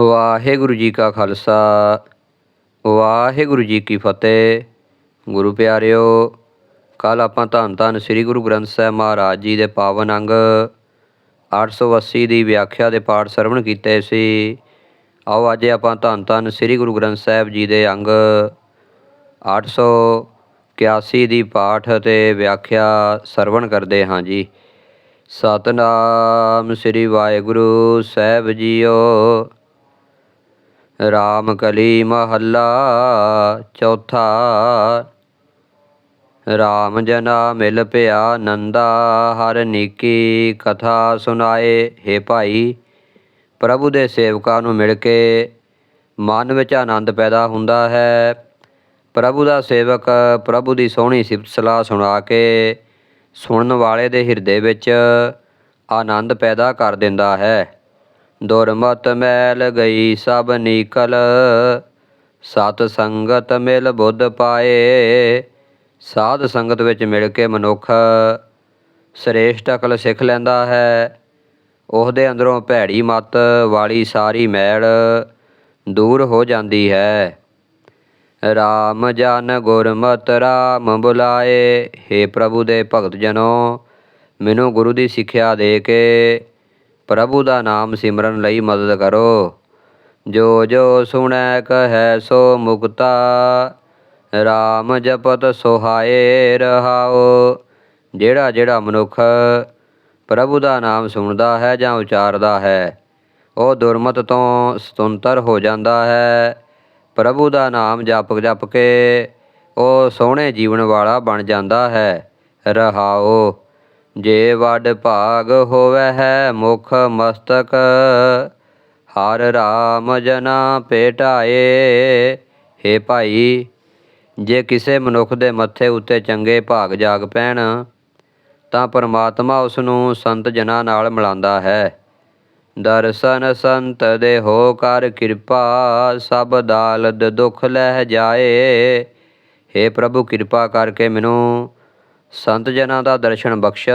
ਵਾਹਿਗੁਰੂ ਜੀ ਕਾ ਖਾਲਸਾ, ਵਾਹਿਗੁਰੂ ਜੀ ਕੀ ਫਤਿਹ। ਗੁਰੂ ਪਿਆਰਿਓ ਕੱਲ ਆਪਾਂ ਧੰਨ ਧੰਨ ਸ੍ਰੀ ਗੁਰੂ ਗ੍ਰੰਥ ਸਾਹਿਬ ਮਹਾਰਾਜ ਜੀ ਦੇ ਪਾਵਨ ਅੰਗ 880 ਦੀ ਵਿਆਖਿਆ ਦੇ ਪਾਠ ਸਰਵਣ ਕੀਤੇ ਸੀ। ਆਓ ਅੱਜ ਆਪਾਂ ਧੰਨ ਧੰਨ ਸ੍ਰੀ ਗੁਰੂ ਗ੍ਰੰਥ ਸਾਹਿਬ ਜੀ ਦੇ ਅੰਗ 881 ਦੀ ਪਾਠ ਤੇ ਵਿਆਖਿਆ ਸਰਵਣ ਕਰਦੇ ਹਾਂ ਜੀ। ਸਤਨਾਮ ਸ੍ਰੀ ਵਾਹਿਗੁਰੂ ਸਾਹਿਬ ਜੀਓ। ਰਾਮ ਕਲੀ ਮਹੱਲਾ ਚੌਥਾ। ਰਾਮ ਜਨਾ ਮਿਲ ਪਿਆ ਨੰਦਾ, ਹਰ ਨੀਕੀ ਕਥਾ ਸੁਣਾਏ। ਹੇ ਭਾਈ, ਪ੍ਰਭੂ ਦੇ ਸੇਵਕਾਂ ਨੂੰ ਮਿਲ ਕੇ ਮਨ ਵਿੱਚ ਆਨੰਦ ਪੈਦਾ ਹੁੰਦਾ ਹੈ। ਪ੍ਰਭੂ ਦਾ ਸੇਵਕ ਪ੍ਰਭੂ ਦੀ ਸੋਹਣੀ ਸਿਫਤ ਸਲਾਹ ਸੁਣਾ ਕੇ ਸੁਣਨ ਵਾਲੇ ਦੇ ਹਿਰਦੇ ਵਿੱਚ ਆਨੰਦ ਪੈਦਾ ਕਰ ਦਿੰਦਾ ਹੈ। ਦੁਰਮਤ ਮੈਲ ਗਈ ਸਭ ਨੀਕਲ। ਸਤ ਸੰਗਤ ਮਿਲ ਬੁੱਧ ਪਾਏ। ਸਾਧ ਸੰਗਤ ਵਿੱਚ ਮਿਲ ਕੇ ਮਨੁੱਖ ਸ੍ਰੇਸ਼ਟ ਅਕਲ ਸਿੱਖ ਲੈਂਦਾ ਹੈ। ਉਹਦੇ ਅੰਦਰੋਂ ਭੈੜੀ ਮਤ ਵਾਲੀ ਸਾਰੀ ਮੈਲ ਦੂਰ ਹੋ ਜਾਂਦੀ ਹੈ। ਰਾਮ ਜਨ ਗੁਰਮਤ ਰਾਮ ਬੁਲਾਏ। हे ਪ੍ਰਭੂ ਦੇ ਭਗਤ ਜਨੋ, ਮੈਨੂੰ ਗੁਰੂ ਦੀ ਸਿੱਖਿਆ ਦੇ ਕੇ ਪ੍ਰਭੂ ਦਾ ਨਾਮ ਸਿਮਰਨ ਲਈ ਮਦਦ ਕਰੋ। ਜੋ ਜੋ ਸੁਣੈ ਕਹੈ ਸੋ ਮੁਕਤਾ। ਰਾਮ ਜਪਤ ਸੁਹਾਏ ਰਹਾਓ ਜਿਹੜਾ ਜਿਹੜਾ ਮਨੁੱਖ ਪ੍ਰਭੂ ਦਾ ਨਾਮ ਸੁਣਦਾ ਹੈ ਜਾਂ ਉਚਾਰਦਾ ਹੈ, ਉਹ ਦੁਰਮਤ ਤੋਂ ਸੁਤੰਤਰ ਹੋ ਜਾਂਦਾ ਹੈ। ਪ੍ਰਭੂ ਦਾ ਨਾਮ ਜਪ ਜਪ ਕੇ ਉਹ ਸੋਹਣੇ ਜੀਵਨ ਵਾਲਾ ਬਣ ਜਾਂਦਾ ਹੈ। ਰਹਾਓ ਜੇ ਵੱਡ ਭਾਗ ਹੋਵੇ ਹੈ ਮੁਖ ਮਸਤਕ, ਹਰ ਰਾਮ ਜਨਾ ਪੇਟਾਏ। ਹੇ ਭਾਈ, ਜੇ ਕਿਸੇ ਮਨੁੱਖ ਦੇ ਮੱਥੇ ਉੱਤੇ ਚੰਗੇ ਭਾਗ ਜਾਗ ਪੈਣ, ਤਾਂ ਪਰਮਾਤਮਾ ਉਸ ਨੂੰ ਸੰਤ ਜਨਾਂ ਨਾਲ ਮਿਲਾਉਂਦਾ ਹੈ। ਦਰਸ਼ਨ ਸੰਤ ਦੇ ਹੋ ਕਰ ਕਿਰਪਾ, ਸਭ ਦਾਲਦ ਦੁਖ ਲਹਿ ਜਾਏ। हे ਪ੍ਰਭੂ, ਕਿਰਪਾ ਕਰਕੇ ਮੈਨੂੰ ਸੰਤ ਜਨਾਂ ਦਾ ਦਰਸ਼ਨ ਬਖਸ਼।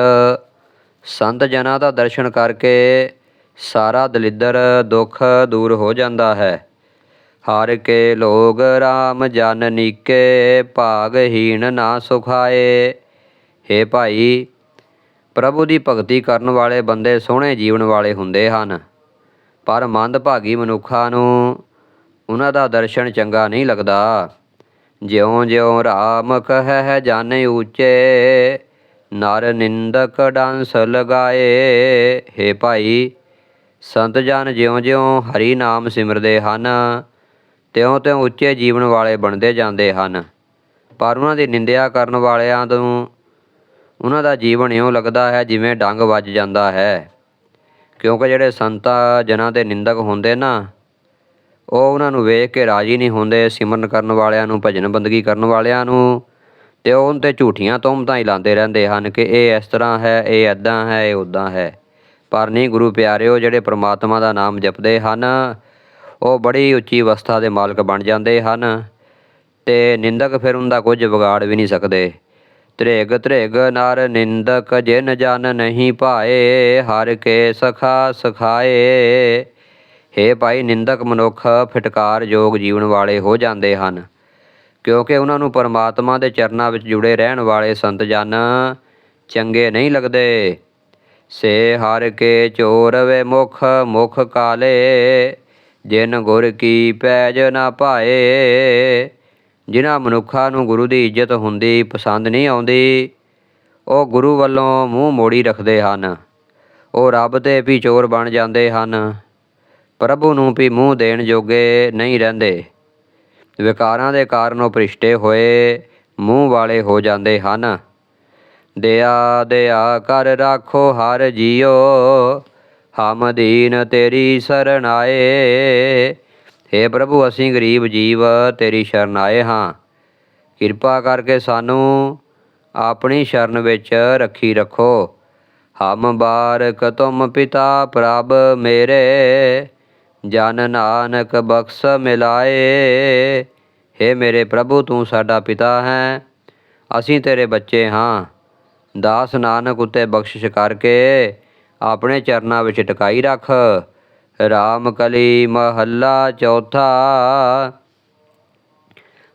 ਸੰਤ ਜਨਾਂ ਦਾ ਦਰਸ਼ਨ ਕਰਕੇ ਸਾਰਾ ਦਲਿੱਦਰ ਦੁੱਖ ਦੂਰ ਹੋ ਜਾਂਦਾ ਹੈ। ਹਰ ਕੇ ਲੋਗ RAM ਜਨ ਨੀਕੇ ਭਾਗਹੀਣ ਨਾ ਸੁਖਾਏ। हे ਭਾਈ, ਪ੍ਰਭੂ ਦੀ ਭਗਤੀ ਕਰਨ ਵਾਲੇ ਬੰਦੇ ਸੋਹਣੇ ਜੀਵਨ ਵਾਲੇ ਹੁੰਦੇ ਹਨ। ਪਰ ਮੰਦਭਾਗੀ ਮਨੁੱਖਾਂ ਨੂੰ ਉਹਨਾਂ ਦਾ ਦਰਸ਼ਨ ਚੰਗਾ ਨਹੀਂ ਲੱਗਦਾ। ਜਿਉਂ-ਜਿਉਂ ਰਾਮ ਕਹੈ ਜਨ ਉੱਚੇ, ਨਰ ਨਿੰਦਕ ਡਾਂਸ ਲਗਾਏ। हे ਭਾਈ, ਸੰਤ ਜਨ ਜਿਉਂ-ਜਿਉਂ ਹਰੀ ਨਾਮ ਸਿਮਰਦੇ ਹਨ, ਤਿਉਂ-ਤਿਉਂ ਉੱਚੇ ਜੀਵਨ ਵਾਲੇ ਬਣਦੇ ਜਾਂਦੇ ਹਨ। ਪਰ ਉਹਨਾਂ ਦੀ ਨਿੰਦਿਆ ਕਰਨ ਵਾਲਿਆਂ ਤੋਂ ਉਹਨਾਂ ਦਾ ਜੀਵਨ ਇਉਂ ਲੱਗਦਾ ਹੈ ਜਿਵੇਂ ਡੰਗ ਵੱਜ ਜਾਂਦਾ ਹੈ। ਕਿਉਂਕਿ ਜਿਹੜੇ ਸੰਤਾਂ ਜਨਾਂ ਦੇ ਨਿੰਦਕ ਹੁੰਦੇ ਨਾ ਉਹ ਉਹਨਾਂ ਨੂੰ ਵੇਖ ਕੇ ਰਾਜੀ ਨਹੀਂ ਹੁੰਦੇ, ਸਿਮਰਨ ਕਰਨ ਵਾਲਿਆਂ ਨੂੰ, ਭਜਨ ਬੰਦਗੀ ਕਰਨ ਵਾਲਿਆਂ ਨੂੰ ਤੇ ਉਹ ਉਹਨਾਂ ਤੇ ਝੂਠੀਆਂ ਤੋਮਤਾਂ ਹੀ ਲਾਉਂਦੇ ਰਹਿੰਦੇ ਹਨ ਕਿ ਇਹ ਇਸ ਤਰ੍ਹਾਂ ਹੈ, ਇਹ ਐਦਾਂ ਹੈ, ਇਹ ਉਦਾਂ ਹੈ। ਪਰ ਨਹੀਂ ਗੁਰੂ ਪਿਆਰਿਓ, ਜਿਹੜੇ ਪ੍ਰਮਾਤਮਾ ਦਾ ਨਾਮ ਜਪਦੇ ਹਨ, ਉਹ ਬੜੀ ਉੱਚੀ ਅਵਸਥਾ ਦੇ ਮਾਲਕ ਬਣ ਜਾਂਦੇ ਹਨ ਤੇ ਨਿੰਦਕ ਫਿਰ ਉਹਨਾਂ ਦਾ ਕੁਝ ਵਿਗਾੜ ਵੀ ਨਹੀਂ ਸਕਦੇ। ਤ੍ਰਿਗ ਤ੍ਰਿਗ ਨਰ ਨਿੰਦਕ ਜਿਨ ਜਨ ਨਹੀਂ ਪਾਏ ਹਰ ਕੇ ਸਖਾ ਸਖਾਏ। ਹੇ ਭਾਈ ਨਿੰਦਕ ਮਨੁੱਖ ਫਟਕਾਰਯੋਗ ਜੀਵਨ ਵਾਲੇ ਹੋ ਜਾਂਦੇ ਹਨ। ਕਿਉਂਕਿ ਉਹਨਾਂ ਨੂੰ ਪਰਮਾਤਮਾ ਦੇ ਚਰਨਾਂ ਵਿੱਚ ਜੁੜੇ ਰਹਿਣ ਵਾਲੇ ਸੰਤ ਜਨ ਚੰਗੇ ਨਹੀਂ ਲੱਗਦੇ। ਸੇ ਹਰ ਕੇ ਚੋਰ ਵੇ ਮੁਖ ਮੁਖ ਕਾਲੇ, ਜਿਨ ਗੁਰ ਕੀ ਪੈਜ ਨਾ ਪਾਏ ਜਿਨ੍ਹਾਂ ਮਨੁੱਖਾਂ ਨੂੰ ਗੁਰੂ ਦੀ ਇੱਜ਼ਤ ਹੁੰਦੀ, ਪਸੰਦ ਨਹੀਂ ਆਉਂਦੀ, ਉਹ ਗੁਰੂ ਵੱਲੋਂ ਮੂੰਹ ਮੋੜੀ ਰੱਖਦੇ ਹਨ। ਉਹ ਰੱਬ 'ਤੇ ਵੀ ਚੋਰ ਬਣ ਜਾਂਦੇ ਹਨ। ਪ੍ਰਭੂ ਨੂੰ ਵੀ ਮੂੰਹ ਦੇਣ ਜੋਗੇ ਨਹੀਂ ਰਹਿੰਦੇ। ਵਿਕਾਰਾਂ ਦੇ ਕਾਰਨ ਉਹ ਭ੍ਰਿਸ਼ਟੇ ਹੋਏ, ਮੂੰਹ ਵਾਲੇ ਹੋ ਜਾਂਦੇ ਹਨ। ਦਿਆ ਦਿਆ ਕਰ ਰਾਖੋ, ਹਰ ਜੀਓ। ਹਮ ਦੀਨ ਤੇਰੀ ਸਰਨ ਆਏ। हे ਪ੍ਰਭੂ, ਅਸੀਂ ਗਰੀਬ ਜੀਵ, ਤੇਰੀ ਸ਼ਰਨ ਆਏ ਹਾਂ। ਕਿਰਪਾ ਕਰਕੇ ਸਾਨੂੰ ਆਪਣੀ ਸ਼ਰਨ ਵਿੱਚ ਰੱਖੀ ਰੱਖੋ। ਹਮ ਬਾਰਕ ਤੁਮ ਪਿਤਾ ਪ੍ਰਭ ਮੇਰੇ। ਜਨ ਨਾਨਕ ਬਖਸ਼ ਮਿਲਾਏ। हे ਮੇਰੇ ਪ੍ਰਭੂ, ਤੂੰ ਸਾਡਾ ਪਿਤਾ ਹੈ। ਅਸੀਂ ਤੇਰੇ ਬੱਚੇ ਹਾਂ। ਦਾਸ ਨਾਨਕ ਉਤੇ ਬਖਸ਼ਿਸ਼ ਕਰਕੇ ਆਪਣੇ ਚਰਨਾਂ ਵਿੱਚ ਟਿਕਾਈ ਰੱਖ। ਰਾਮ ਕਲੀ ਮਹੱਲਾ ਚੌਥਾ।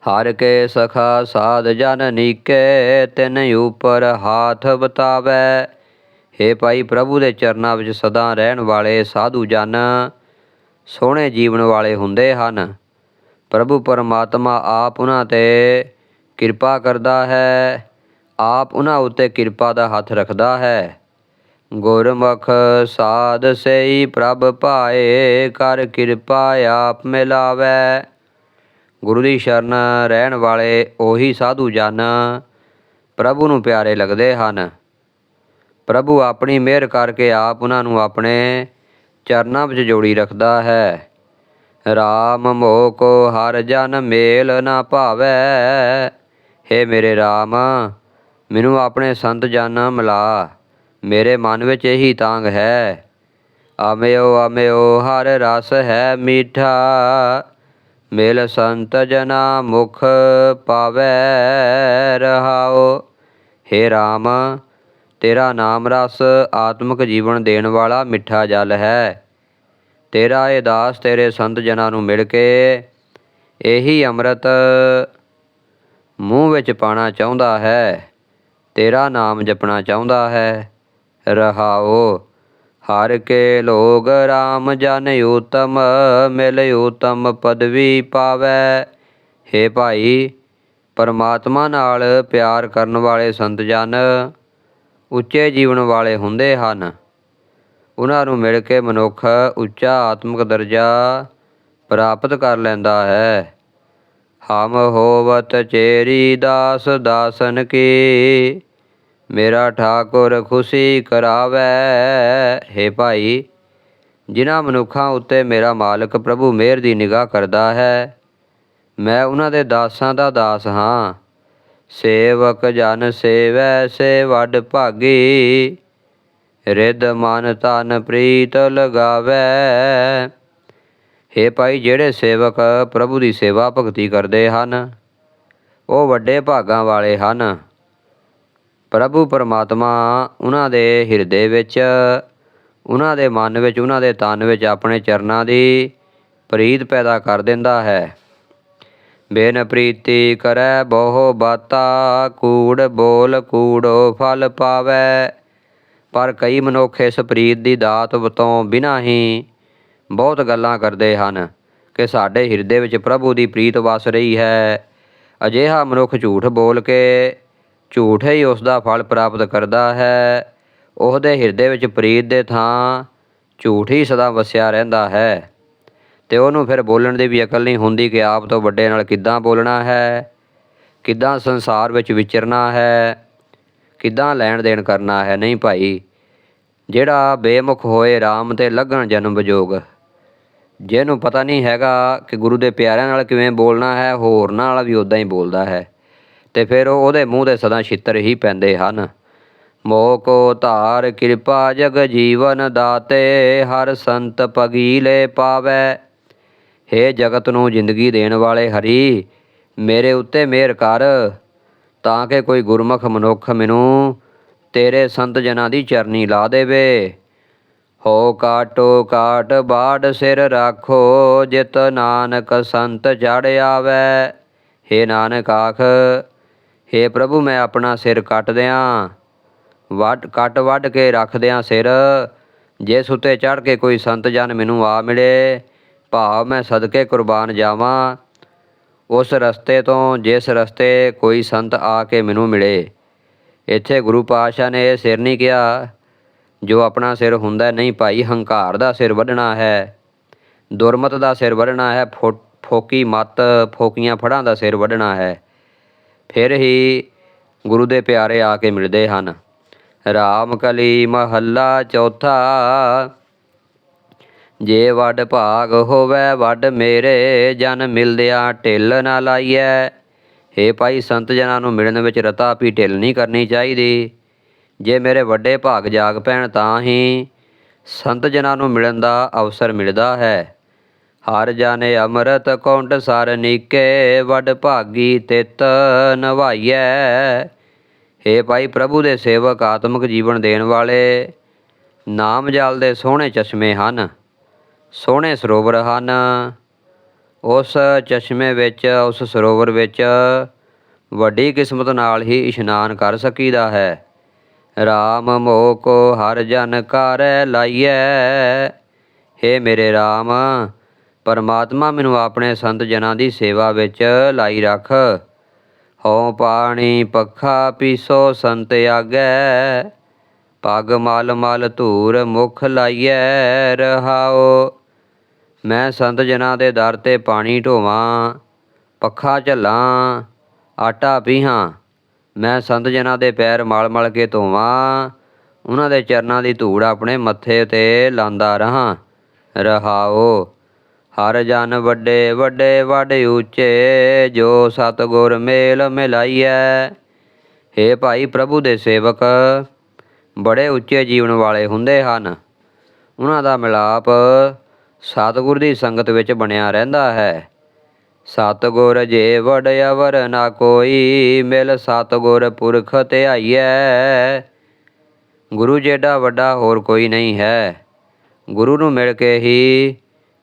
ਹਰ ਕੇ ਸਖਾ ਸਾਧ ਜਨ ਨੀਕੇ, ਤਿਨ ਉਪਰ ਹਾਥ ਬਤਾਵੇ ਹੇ ਭਾਈ ਪ੍ਰਭੂ ਦੇ ਚਰਨਾਂ ਵਿੱਚ ਸਦਾ ਰਹਿਣ ਵਾਲੇ ਸਾਧੂ ਜਨ। ਸੋਹਣੇ ਜੀਵਨ ਵਾਲੇ ਹੁੰਦੇ ਹਨ। ਪ੍ਰਭੂ ਪਰਮਾਤਮਾ ਆਪ ਉਹਨਾਂ ਤੇ ਕਿਰਪਾ ਕਰਦਾ ਹੈ। ਆਪ ਉਹਨਾਂ ਉੱਤੇ ਕਿਰਪਾ ਦਾ ਹੱਥ ਰੱਖਦਾ ਹੈ। ਗੁਰਮੁਖ ਸਾਧ ਸਈ ਪ੍ਰਭ ਭਾਏ, ਕਰ ਕਿਰਪਾ ਆਪ ਮਿਲਾਵੇ। ਗੁਰੂ ਦੀ ਸ਼ਰਨ ਰਹਿਣ ਵਾਲੇ ਉਹੀ ਸਾਧੂ ਜਨ ਪ੍ਰਭੂ ਨੂੰ ਪਿਆਰੇ ਲੱਗਦੇ ਹਨ। ਪ੍ਰਭੂ ਆਪਣੀ ਮਿਹਰ ਕਰਕੇ ਆਪ ਉਹਨਾਂ ਨੂੰ ਆਪਣੇ ਚਰਨਾਂ ਵਿੱਚ ਜੋੜੀ ਰੱਖਦਾ ਹੈ। RAM ਮੋਹ ਕੋ ਹਰ ਜਨ ਮੇਲ ਨਾ ਭਾਵੈ। ਹੇ ਮੇਰੇ RAM ਮੈਨੂੰ ਆਪਣੇ ਸੰਤ ਜਨ ਮਿਲਾ। ਮੇਰੇ ਮਨ ਵਿੱਚ ਇਹੀ ਤਾਂਗ ਹੈ। ਆਮਿਓ ਆਮਿਓ, ਹਰ ਰਸ ਹੈ ਮੀਠਾ। ਮੇਲ ਸੰਤ ਜਨਾ ਮੁਖ ਪਾਵੈ ਰਹਾਓ। ਹੇ RAM ਤੇਰਾ ਨਾਮ ਰਸ, ਆਤਮਿਕ ਜੀਵਨ ਦੇਣ ਵਾਲਾ ਮਿੱਠਾ ਜਲ ਹੈ। ਤੇਰਾ ਇਹ ਦਾਸ ਤੇਰੇ ਸੰਤ ਜਨਾਂ ਨੂੰ ਮਿਲ ਕੇ ਇਹੀ ਅੰਮ੍ਰਿਤ ਮੂੰਹ ਵਿੱਚ ਪਾਣਾ ਚਾਹੁੰਦਾ ਹੈ। ਤੇਰਾ ਨਾਮ ਜਪਣਾ ਚਾਹੁੰਦਾ ਹੈ। ਰਹਾਓ, ਹਰ ਕੇ ਲੋਗ RAM ਜਨ ਉਤਮ ਮਿਲ ਉਤਮ ਪਦਵੀ ਪਾਵੈ। ਹੇ ਭਾਈ, ਪਰਮਾਤਮਾ ਨਾਲ ਪਿਆਰ ਕਰਨ ਵਾਲੇ ਸੰਤ ਜਨ ਉੱਚੇ ਜੀਵਨ ਵਾਲੇ ਹੁੰਦੇ ਹਨ। ਉਹਨਾਂ ਨੂੰ ਮਿਲ ਕੇ ਮਨੁੱਖ ਉੱਚਾ ਆਤਮਿਕ ਦਰਜਾ ਪ੍ਰਾਪਤ ਕਰ ਲੈਂਦਾ ਹੈ। ਹਮ ਹੋਵਤ ਚੇਰੀ ਦਾਸ ਦਾਸਨ ਕੀ, ਮੇਰਾ ਠਾਕੁਰ ਖੁਸ਼ੀ ਕਰਾਵੇ। हे ਭਾਈ, ਜਿਨ੍ਹਾਂ ਮਨੁੱਖਾਂ ਉੱਤੇ ਮੇਰਾ ਮਾਲਕ ਪ੍ਰਭੂ ਮਿਹਰ ਦੀ ਨਿਗਾਹ ਕਰਦਾ ਹੈ, ਮੈਂ ਉਹਨਾਂ ਦੇ ਦਾਸਾਂ ਦਾ ਦਾਸ ਹਾਂ। ਸੇਵਕ ਜਨ ਸੇਵੈ, ਸੇ ਵਡ ਭਾਗੀ। ਰਿਦ ਮਨ ਤਨ ਪ੍ਰੀਤ ਲਗਾਵੇ। ਹੇ ਭਾਈ, ਜਿਹੜੇ ਸੇਵਕ ਪ੍ਰਭੂ ਦੀ ਸੇਵਾ ਭਗਤੀ ਕਰਦੇ ਹਨ, ਉਹ ਵੱਡੇ ਭਾਗਾਂ ਵਾਲੇ ਹਨ। ਪ੍ਰਭੂ ਪਰਮਾਤਮਾ ਉਹਨਾਂ ਦੇ ਹਿਰਦੇ ਵਿੱਚ, ਉਹਨਾਂ ਦੇ ਮਨ ਵਿੱਚ, ਉਹਨਾਂ ਦੇ ਤਨ ਵਿੱਚ ਆਪਣੇ ਚਰਨਾਂ ਦੀ ਪ੍ਰੀਤ ਪੈਦਾ ਕਰ ਦਿੰਦਾ ਹੈ। ਬਿਨ ਪ੍ਰੀਤੀ ਕਰੈ ਬਹੁ ਬਾਤਾ, ਕੂੜ ਬੋਲ ਕੂੜੋ ਫਲ ਪਾਵੇ। ਪਰ ਕਈ ਮਨੁੱਖ ਇਸ ਪ੍ਰੀਤ ਦੀ ਦਾਤ ਤੋਂ ਬਿਨਾਂ ਹੀ ਬਹੁਤ ਗੱਲਾਂ ਕਰਦੇ ਹਨ ਕਿ ਸਾਡੇ ਹਿਰਦੇ ਵਿੱਚ ਪ੍ਰਭੂ ਦੀ ਪ੍ਰੀਤ ਵਸ ਰਹੀ ਹੈ। ਅਜਿਹਾ ਮਨੁੱਖ ਝੂਠ ਬੋਲ ਕੇ ਝੂਠ ਹੀ ਉਸ ਦਾ ਫਲ ਪ੍ਰਾਪਤ ਕਰਦਾ ਹੈ। ਉਹਦੇ ਹਿਰਦੇ ਵਿੱਚ ਪ੍ਰੀਤ ਦੇ ਥਾਂ ਝੂਠ ਹੀ ਸਦਾ ਵਸਿਆ ਰਹਿੰਦਾ ਹੈ। ਤੇ ਉਹਨੂੰ ਫਿਰ ਬੋਲਣ ਦੀ ਵੀ ਅਕਲ ਨਹੀਂ ਹੁੰਦੀ ਕਿ ਆਪ ਤੋਂ ਵੱਡੇ ਨਾਲ ਕਿੱਦਾਂ ਬੋਲਣਾ ਹੈ, ਕਿੱਦਾਂ ਸੰਸਾਰ ਵਿੱਚ ਵਿਚਰਨਾ ਹੈ, ਕਿੱਦਾਂ ਲੈਣ ਦੇਣ ਕਰਨਾ ਹੈ। ਨਹੀਂ ਭਾਈ, ਜਿਹੜਾ ਬੇਮੁਖ ਹੋਏ RAM ਤੇ ਲੱਗਣ ਜਨਮ ਵਿਜੋਗ ਜਿਹਨੂੰ ਪਤਾ ਨਹੀਂ ਹੈਗਾ ਕਿ ਗੁਰੂ ਦੇ ਪਿਆਰਿਆਂ ਨਾਲ ਕਿਵੇਂ ਬੋਲਣਾ ਹੈ, ਹੋਰ ਨਾਲ ਵੀ ਉਦਾਂ ਹੀ ਬੋਲਦਾ ਹੈ। ਤੇ ਫਿਰ ਉਹ ਉਹਦੇ ਮੂੰਹ ਦੇ ਸਦਾ ਛਿੱਤਰ ਹੀ ਪੈਂਦੇ ਹਨ। ਮੋਹ ਕੋ ਧਾਰ ਕਿਰਪਾ ਜਗ ਜੀਵਨ ਦਾਤੇ, ਹਰ ਸੰਤ ਪਗੀਲੇ ਪਾਵੇ। ਹੇ ਜਗਤ ਨੂੰ ਜ਼ਿੰਦਗੀ ਦੇਣ ਵਾਲੇ ਹਰੀ, ਮੇਰੇ ਉੱਤੇ ਮਿਹਰ ਕਰ, ਤਾਂ ਕਿ ਕੋਈ ਗੁਰਮੁਖ ਮਨੁੱਖ ਮੈਨੂੰ ਤੇਰੇ ਸੰਤ ਜਨਾਂ ਦੀ ਚਰਨੀ ਲਾ ਦੇਵੇ। ਹੋ ਕਾਟੋ ਕਾਟ ਬਾੜ ਸਿਰ ਰਾਖੋ, ਜਿਤ ਨਾਨਕ ਸੰਤ ਜੜ ਆਵੇ। ਹੇ ਨਾਨਕ ਆਖ, ਹੇ ਪ੍ਰਭੂ, ਮੈਂ ਆਪਣਾ ਸਿਰ ਕੱਟ ਦਿਆਂ। ਵੱਡ ਕੱਟ ਵੱਢ ਕੇ ਰੱਖ ਦਿਆਂ ਸਿਰ, ਜਿਸ ਉੱਤੇ ਚੜ ਕੇ ਕੋਈ ਸੰਤ ਜਨ ਮੈਨੂੰ ਆ ਮਿਲੇ। ਭਾਵ ਮੈਂ ਸਦਕੇ ਕੁਰਬਾਨ ਜਾਵਾਂ, ਉਸ ਰਸਤੇ ਤੋਂ ਜਿਸ ਰਸਤੇ ਕੋਈ ਸੰਤ ਆ ਕੇ ਮੈਨੂੰ ਮਿਲੇ। ਇੱਥੇ ਗੁਰੂ ਪਾਤਸ਼ਾਹ ਨੇ ਇਹ ਸਿਰ ਨਹੀਂ ਕਿਹਾ, ਜੋ ਆਪਣਾ ਸਿਰ ਹੁੰਦਾ ਨਹੀਂ ਭਾਈ, ਹੰਕਾਰ ਦਾ ਸਿਰ ਵੱਢਣਾ ਹੈ, ਦੁਰਮਤ ਦਾ ਸਿਰ ਵੱਢਣਾ ਹੈ, ਫੋ- ਫੋਕੀ ਮਤ, ਫੋਕੀਆਂ ਫੜਾਂ ਦਾ ਸਿਰ ਵੱਢਣਾ ਹੈ। ਫਿਰ ਹੀ ਗੁਰੂ ਦੇ ਪਿਆਰੇ ਆ ਕੇ ਮਿਲਦੇ ਹਨ। ਰਾਮ ਕਲੀ ਮਹੱਲਾ ਚੌਥਾ ਜੇ ਵੱਡ ਭਾਗ ਹੋਵੇ, ਵੱਡ ਮੇਰੇ ਜਨ ਮਿਲਦਿਆਂ ਢਿੱਲ ਨਾ ਲਾਈਐ। ਹੇ ਭਾਈ ਸੰਤ ਜਨਾਂ ਨੂੰ ਮਿਲਣ ਵਿੱਚ ਰਤਾ ਪੀ ਢਿੱਲ ਨਹੀਂ ਕਰਨੀ ਚਾਹੀਦੀ, ਜੇ ਮੇਰੇ ਵੱਡੇ ਭਾਗ ਜਾਗ ਪੈਣ ਤਾਂ ਹੀ ਸੰਤ ਜਨਾਂ ਨੂੰ ਮਿਲਣ ਦਾ ਅਵਸਰ ਮਿਲਦਾ ਹੈ। ਹਰ ਜਾਣੇ ਅੰਮ੍ਰਿਤ ਕੌਂਟ ਸਰ ਨੀਕੇ, ਵੱਡ ਭਾਗੀ ਤਿਤ ਨਵਾਈਐ। ਹੇ ਭਾਈ ਪ੍ਰਭੂ ਦੇ ਸੇਵਕ ਆਤਮਿਕ ਜੀਵਨ ਦੇਣ ਵਾਲੇ, ਨਾਮ ਜਲ ਦੇ ਸੋਹਣੇ ਚਸ਼ਮੇ ਹਨ। ਸੋਹਣੇ ਸਰੋਵਰ ਹਨ। ਉਸ ਚਸ਼ਮੇ ਵਿੱਚ, ਉਸ ਸਰੋਵਰ ਵਿੱਚ ਵੱਡੀ ਕਿਸਮਤ ਨਾਲ ਹੀ ਇਸ਼ਨਾਨ ਕਰ ਸਕੀਦਾ ਹੈ। RAM ਮੋਹ ਕੋ ਹਰ ਜਨ ਕਾਰੈ ਲਾਈਐ। ਹੇ ਮੇਰੇ RAM ਪਰਮਾਤਮਾ ਮੈਨੂੰ ਆਪਣੇ ਸੰਤ ਜਨਾਂ ਦੀ ਸੇਵਾ ਵਿੱਚ ਲਾਈ ਰੱਖ। ਹਉ ਪਾਣੀ ਪੱਖਾ ਪੀਸੋ ਸੰਤ ਆਗੈ। ਪਗ ਮਲ ਮਲ ਧੂਰ ਮੁਖ ਲਾਈਐ ਰਹਾਓ ਮੈਂ ਸੰਤ ਜਨਾਂ ਦੇ ਦਰ ਤੇ ਪਾਣੀ ਢੋਵਾਂ, ਪੱਖਾ ਝੱਲਾਂ, ਆਟਾ ਪੀਹਾਂ। ਮੈਂ ਸੰਤ ਜਨਾਂ ਦੇ ਪੈਰ ਮਲ ਮਲ ਕੇ ਧੋਵਾਂ, ਉਹਨਾਂ ਦੇ ਚਰਨਾਂ ਦੀ ਧੂੜ ਆਪਣੇ ਮੱਥੇ ਤੇ ਲਾਂਦਾ ਰਹਾ। ਰਹਾਓ, ਹਰ ਜਨ ਵੱਡੇ ਵੱਡੇ ਵੱਡ ਉੱਚੇ, ਜੋ ਸਤਗੁਰ ਮੇਲ ਮਿਲਾਈਐ। ਹੇ ਭਾਈ ਪ੍ਰਭੂ ਦੇ ਸੇਵਕ, ਬੜੇ ਉੱਚੇ ਜੀਵਨ ਵਾਲੇ ਹੁੰਦੇ ਹਨ। ਉਹਨਾਂ ਦਾ ਮਿਲਾਪ ਸਤਿਗੁਰ ਦੀ ਸੰਗਤ ਵਿੱਚ ਬਣਿਆ ਰਹਿੰਦਾ ਹੈ। ਸਤਿਗੁਰ ਜੇ ਵਡ ਅਵਰ ਨਾ ਕੋਈ, ਮਿਲ ਸਤਿਗੁਰ ਪੁਰਖ ਧਿਆਈਐ। ਗੁਰੂ ਜਿਹੜਾ ਵੱਡਾ ਹੋਰ ਕੋਈ ਨਹੀਂ ਹੈ। ਗੁਰੂ ਨੂੰ ਮਿਲ ਕੇ ਹੀ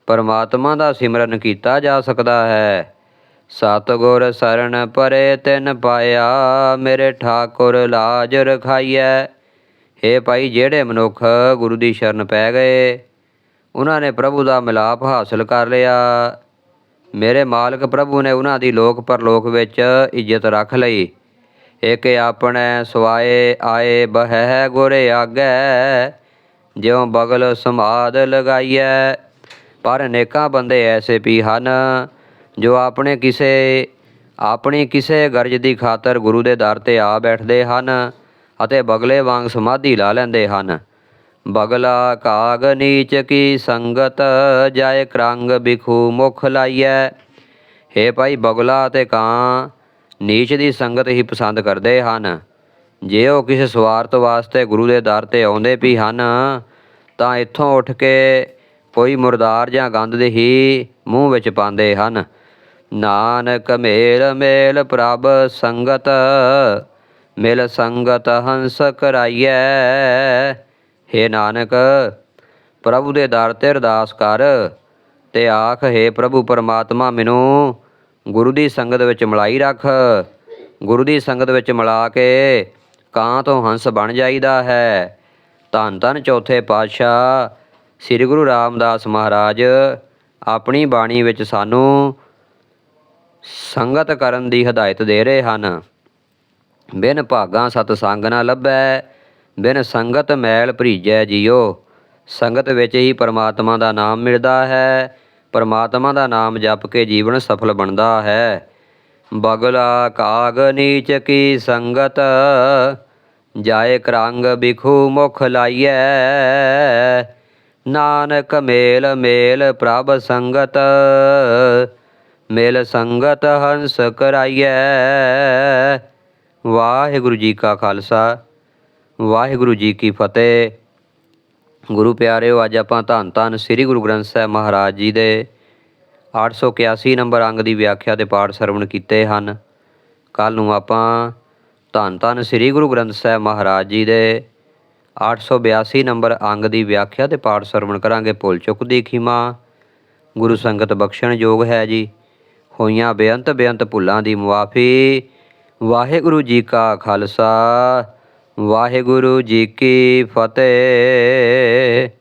ਪਰਮਾਤਮਾ ਦਾ ਸਿਮਰਨ ਕੀਤਾ ਜਾ ਸਕਦਾ ਹੈ। ਸਤਿਗੁਰ ਸਰਣ ਪਰੇ ਤਿਨ ਪਾਇਆ, ਮੇਰੇ ਠਾਕੁਰ ਲਾਜ ਰਖਾਈਐ। ਹੇ ਭਾਈ, ਜਿਹੜੇ ਮਨੁੱਖ ਗੁਰੂ ਦੀ ਸ਼ਰਨ ਪੈ ਗਏ ਉਹਨਾਂ ਨੇ ਪ੍ਰਭੂ ਦਾ ਮਿਲਾਪ ਹਾਸਲ ਕਰ ਲਿਆ। ਮੇਰੇ ਮਾਲਕ ਪ੍ਰਭੂ ਨੇ ਉਹਨਾਂ ਦੀ ਲੋਕ ਪਰਲੋਕ ਵਿੱਚ ਇੱਜ਼ਤ ਰੱਖ ਲਈ। ਇੱਕ ਆਪਣੇ ਸਵਾਏ ਆਏ ਬਹਿ ਗੁਰੇ ਆਗੈ, ਜਿਉ ਬਗਲ ਸਮਾਦ ਲਗਾਈਐ। ਪਰ ਅਨੇਕਾਂ ਬੰਦੇ ਐਸੇ ਵੀ ਹਨ, ਜੋ ਆਪਣੇ ਕਿਸੇ, ਆਪਣੀ ਕਿਸੇ ਗਰਜ ਦੀ ਖਾਤਰ ਗੁਰੂ ਦੇ ਦਰ ਤੇ ਆ ਬੈਠਦੇ ਹਨ ਅਤੇ ਬਗਲੇ ਵਾਂਗ ਸਮਾਧੀ ਲਾ ਲੈਂਦੇ ਹਨ। ਬਗਲਾ ਕਾਗ ਨੀਚ ਕੀ ਸੰਗਤ ਜਾਏ ਕਰੰਗ ਬਿਖੂ ਮੁਖ ਲਾਈਐ। ਹੇ ਭਾਈ ਬਗਲਾ ਅਤੇ ਕਾਂ, ਨੀਚ ਦੀ ਸੰਗਤ ਹੀ ਪਸੰਦ ਕਰਦੇ ਹਨ। ਜੇ ਉਹ ਕਿਸੇ ਸਵਾਰਥ ਵਾਸਤੇ ਗੁਰੂ ਦੇ ਦਰ ਤੇ ਆਉਂਦੇ ਵੀ ਹਨ, ਤਾਂ ਇੱਥੋਂ ਉੱਠ ਕੇ ਕੋਈ ਮੁਰਦਾਰ ਜਾਂ ਗੰਦ ਦੇ ਹੀ ਮੂੰਹ ਵਿੱਚ ਪਾਉਂਦੇ ਹਨ। ਨਾਨਕ ਮੇਲ ਮੇਲ ਪ੍ਰਭ ਸੰਗਤ, ਮਿਲ ਸੰਗਤ ਹੰਸ ਕਰਾਈਐ। ਹੇ ਨਾਨਕ, ਪ੍ਰਭੂ ਦੇ ਦਰ ਤੇ ਅਰਦਾਸ ਕਰ ਤੇ ਆਖ, ਹੇ ਪ੍ਰਭੂ ਪਰਮਾਤਮਾ, ਮੈਨੂੰ ਗੁਰੂ ਦੀ ਸੰਗਤ ਵਿੱਚ ਮਲਾਈ ਰੱਖ। ਗੁਰੂ ਦੀ ਸੰਗਤ ਵਿੱਚ ਮਿਲਾ ਕੇ ਕਾਂ ਤੋਂ ਹੰਸ ਬਣ ਜਾਈਦਾ ਹੈ। ਧੰਨ ਧੰਨ ਚੌਥੇ ਪਾਤਸ਼ਾਹ ਸ੍ਰੀ ਗੁਰੂ ਰਾਮਦਾਸ ਮਹਾਰਾਜ, ਆਪਣੀ ਬਾਣੀ ਵਿੱਚ ਸਾਨੂੰ ਸੰਗਤ ਕਰਨ ਦੀ ਹਦਾਇਤ ਦੇ ਰਹੇ ਹਨ। ਬਿਨ ਭਾਗਾਂ ਸਤ ਸੰਗ ਨਾ ਲੱਭੈ। ਬਿਨ ਸੰਗਤ ਮੈਲ ਭਰੀਜੈ ਜਿਉ ਸੰਗਤ ਵਿੱਚ ਹੀ ਪਰਮਾਤਮਾ ਦਾ ਨਾਮ ਮਿਲਦਾ ਹੈ। ਪਰਮਾਤਮਾ ਦਾ ਨਾਮ ਜਪ ਕੇ ਜੀਵਨ ਸਫਲ ਬਣਦਾ ਹੈ। ਬਗਲਾ ਕਾਗ ਨੀਚ ਕੀ ਸੰਗਤ, ਜਾਏ ਕਰੰਗ ਬਿਖੂ ਮੁਖ ਲਾਈਐ। ਨਾਨਕ ਮੇਲ ਮੇਲ ਪ੍ਰਭ ਸੰਗਤ, ਮਿਲ ਸੰਗਤ ਹੰਸ ਕਰਾਈਐ। ਵਾਹਿਗੁਰੂ ਜੀ ਕਾ ਖਾਲਸਾ। ਵਾਹਿਗੁਰੂ ਜੀ ਕੀ ਫਤਿਹ। ਗੁਰੂ ਪਿਆਰਿਓ, ਅੱਜ ਆਪਾਂ ਧੰਨ ਧੰਨ ਸ੍ਰੀ ਗੁਰੂ ਗ੍ਰੰਥ ਸਾਹਿਬ ਮਹਾਰਾਜ ਜੀ ਦੇ 881 ਨੰਬਰ ਅੰਗ ਦੀ ਵਿਆਖਿਆ ਤੇ ਪਾਠ ਸਰਵਣ ਕੀਤੇ ਹਨ। ਕੱਲ ਨੂੰ ਆਪਾਂ ਧੰਨ ਧੰਨ ਸ੍ਰੀ ਗੁਰੂ ਗ੍ਰੰਥ ਸਾਹਿਬ ਮਹਾਰਾਜ ਜੀ ਦੇ 882 ਨੰਬਰ ਅੰਗ ਦੀ ਵਿਆਖਿਆ ਤੇ ਪਾਠ ਸਰਵਣ ਕਰਾਂਗੇ। ਭੁੱਲ ਚੁੱਕ ਦੀ ਖਿਮਾ, ਗੁਰੂ ਸੰਗਤ ਬਖਸ਼ਣ ਯੋਗ ਹੈ ਜੀ। ਹੋਈਆਂ ਬੇਅੰਤ ਬੇਅੰਤ ਭੁੱਲਾਂ ਦੀ ਮੁਆਫੀ, ਵਾਹਿਗੁਰੂ ਜੀ ਕਾ ਖਾਲਸਾ। ਵਾਹਿਗੁਰੂ ਜੀ ਕੀ ਫਤਿਹ।